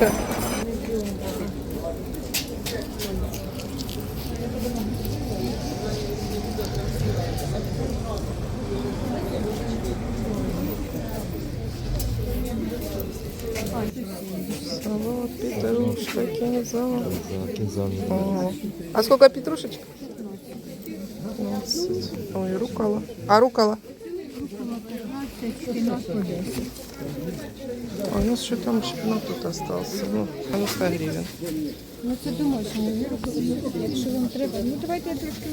Дякую. Салат, петрушка, кинзал. Ого. А сколько петрушечек? 20. Ой, рукола. А рукола? 15, 14, 10. А у нас что там шпинат тут остался? Ну, а ну 100 гривен. Ну це домашнє, якщо вам треба. Ну давайте я трошки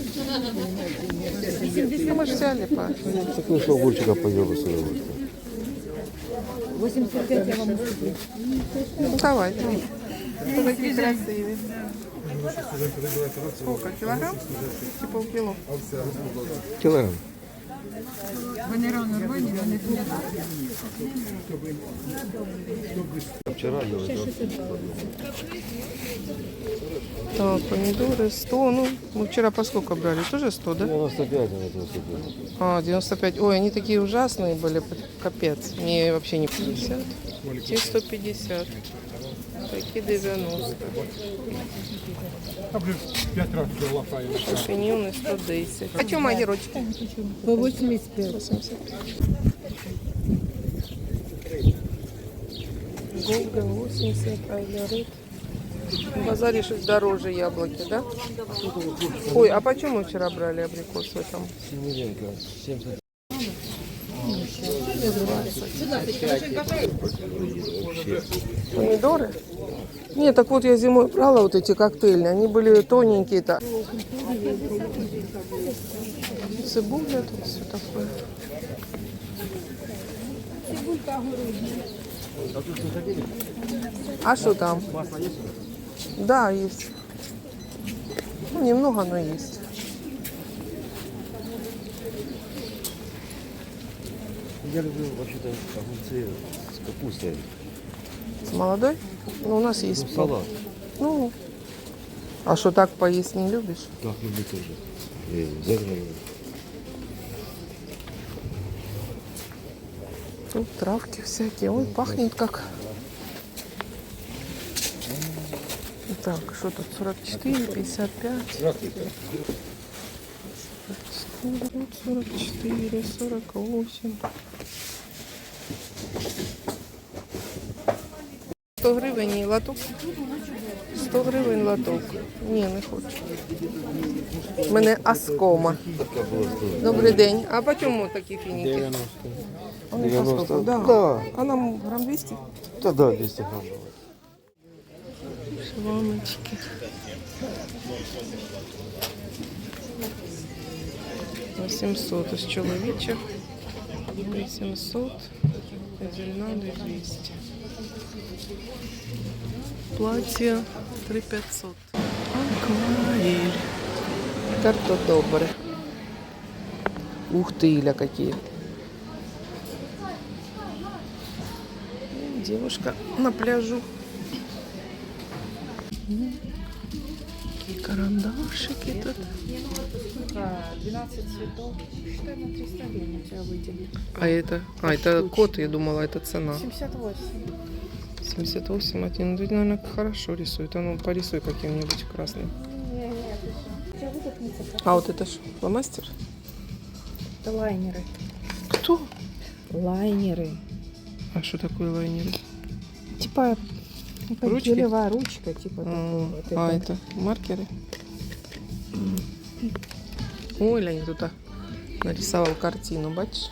Ну, мы же взяли по Такой, что огурчика поел сюда. 85 я вам уступлю. Ну, давайте. Такие красивые. Сколько? Килограмм? Чи полкило? Килограмм. Вони рано рвані, вони Да? Так, помидоры 100. Ну, мы вчера по сколько брали? Тоже 100, да? 95, а не 95. А, 95. Ой, они такие ужасные были, капец. Мне вообще не 50. Те 150. Такие 90. П'ять разів лапає. Шампиньоны 110. А чем огурочки? по 85. 80. Голга 80, айлярит. В базаре что дороже яблоки, да? Ой, а почему вчера брали абрикос в этом? Семеренко, 70. Помидоры? Нет, так вот я зимой брала вот эти коктейльные, они были тоненькие-то. Цибуля тут все такое. А что там? Да, есть. Ну, немного, но есть. Я люблю вообще-то огурцы с капустой. С молодой? Ну, у нас есть. Ну, салат. Ну, а что так поесть не любишь? Так люблю тоже. И Тут травки всякие. Ой, пахнет как. Так, что тут? 44, 55. 44, 48. 100 гривень і латок. 100 гривень латок. Ні, не хочу. У мене аскома. Добрий день. А по чому такі фініки? 90. Вони по 90, скільки? Да. да. А нам грам 200? Та да, 200 грамм. Шламочки. Восемьсот із чоловічих. 800. Зельна 200. Платье 3500. Акварель. Карто добре. Ух ты, Иля, какие. Девушка на пляжу. Какие карандашики тут. 12 цветов. Считай на 300 гривен тебя выделили. А это? А, это кот, я думала, это цена. 78. 78 один. Ну, наверное, хорошо рисует. А ну, порисуй каким-нибудь красным. А вот это ж фломастер? Это лайнеры. Кто? Лайнеры. А что такое лайнер? Типа ну, Ручки? гелевая ручка, типа А, такого. Вот а, это. это маркеры? Ой, Лень тут а, нарисовал картину, бачишь?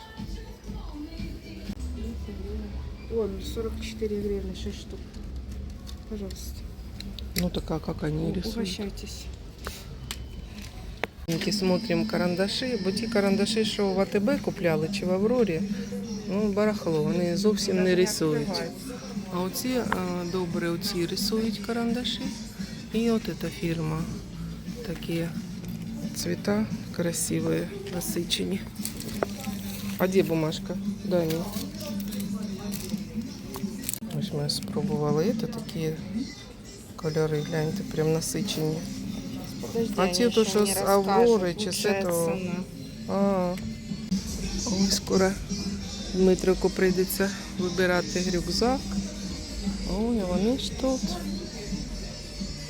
Вон, 44 гривны, 6 штук. Пожалуйста. Ну так а как они рисуют? Угощайтесь. Тільки Смотрим карандаші, бо ті карандаші, що в АТБ купляли чи в Аврорі, Ну, барахло, вони зовсім не рисують. А оці а, добре оці рисують карандаші. І от ця фірма. Такі цвіта красиві, насичені. А де бумажка? Дай мені. Ось ми спробували. Це такі кольори, гляньте, прям насичені. А ті, то, що з Аврори чи з. А, ой, скоро Дмитрику прийдеться вибирати рюкзак. Ой, вони ж тут.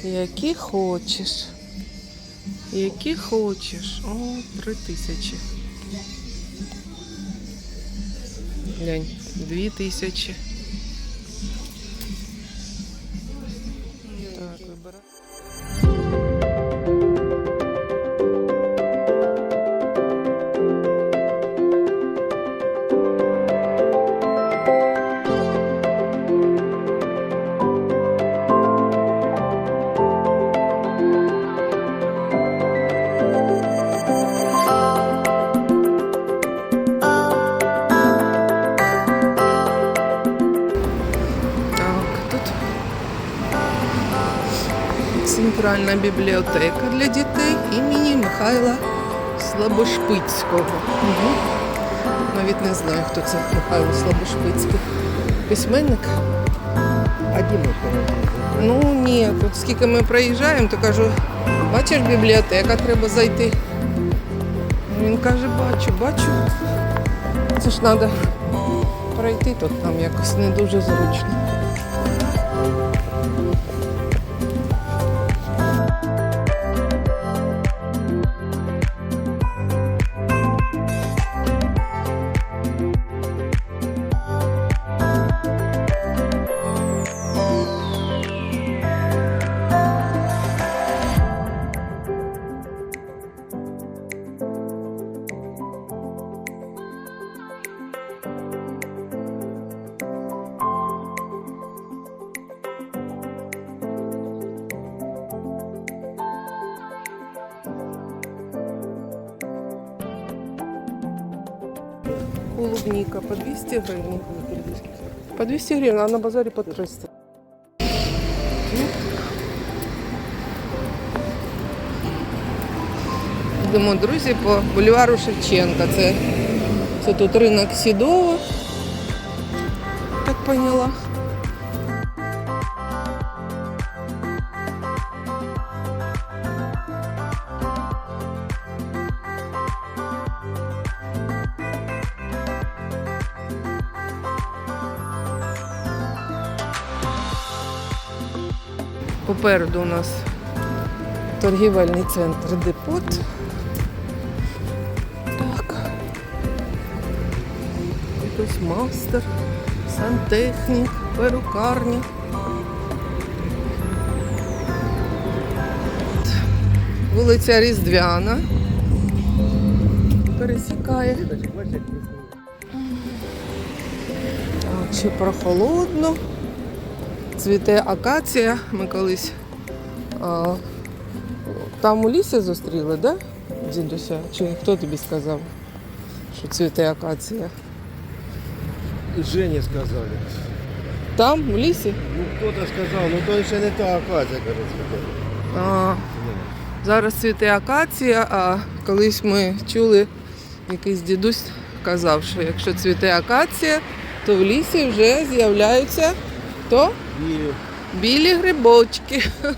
Які хочеш. Які хочеш. О, три тисячі. Глянь, дві тисячі. Центральна бібліотека для дітей імені Михайла Слабошпицького. Угу. Навіть не знаю, хто це Михайло Слабошпицький. Письменник? Ну ні, тут скільки ми проїжджаємо, то кажу, бачиш, бібліотека, треба зайти. Він каже, бачу, бачу. Це ж треба пройти тут там якось не дуже зручно. Клубника по 200 гривень. По 200 гривень, а на базарі по 300. Йдемо, друзі, по бульвару Шевченка. Це, це тут ринок Сідова. Так поняла. Попереду у нас торгівельний центр Депот. Так. Якийсь мастер, сантехнік, перукарня. Вулиця Різдвяна. Пересікає. Ще прохолодно. Цвіте акація. Ми колись а, там у лісі зустріли, да? Дідуся? Чи хто тобі сказав, що цвіте акація? Жене сказали. Там, у лісі? Ну кто-то сказал, ну то ще не та акація, кажется. А, зараз цвіте акація, а колись ми чули, якийсь дідусь казав, що якщо цвіте акація, то в лісі вже з'являються то І білі грибочки. ну.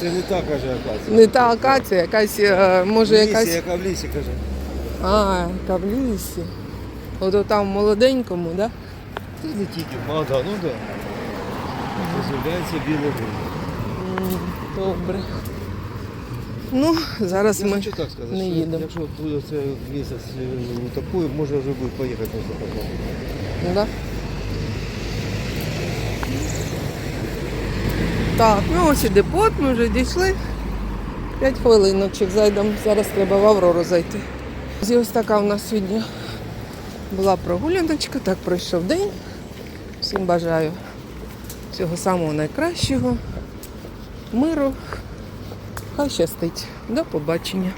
Це не та, каже, акація. Не та акація, якась, е, може, лісі, якась. яка в лісі, каже. А, яка в лісі. Ото там в молоденькому, так? Да? Це не тільки. А, да, ну да. З'являється білий гриб. Добре. Ну, зараз Я ми так сказати, не їдемо. якщо буде це місяць е, такою, може вже буде поїхати просто попробувати. Да? Так, ну ось і депот, ми вже дійшли. П'ять хвилиночок зайдемо. Зараз треба в Аврору зайти. І ось така у нас сьогодні була прогуляночка, так пройшов день. Всім бажаю всього самого найкращого, миру. Хай щастить. До побачення.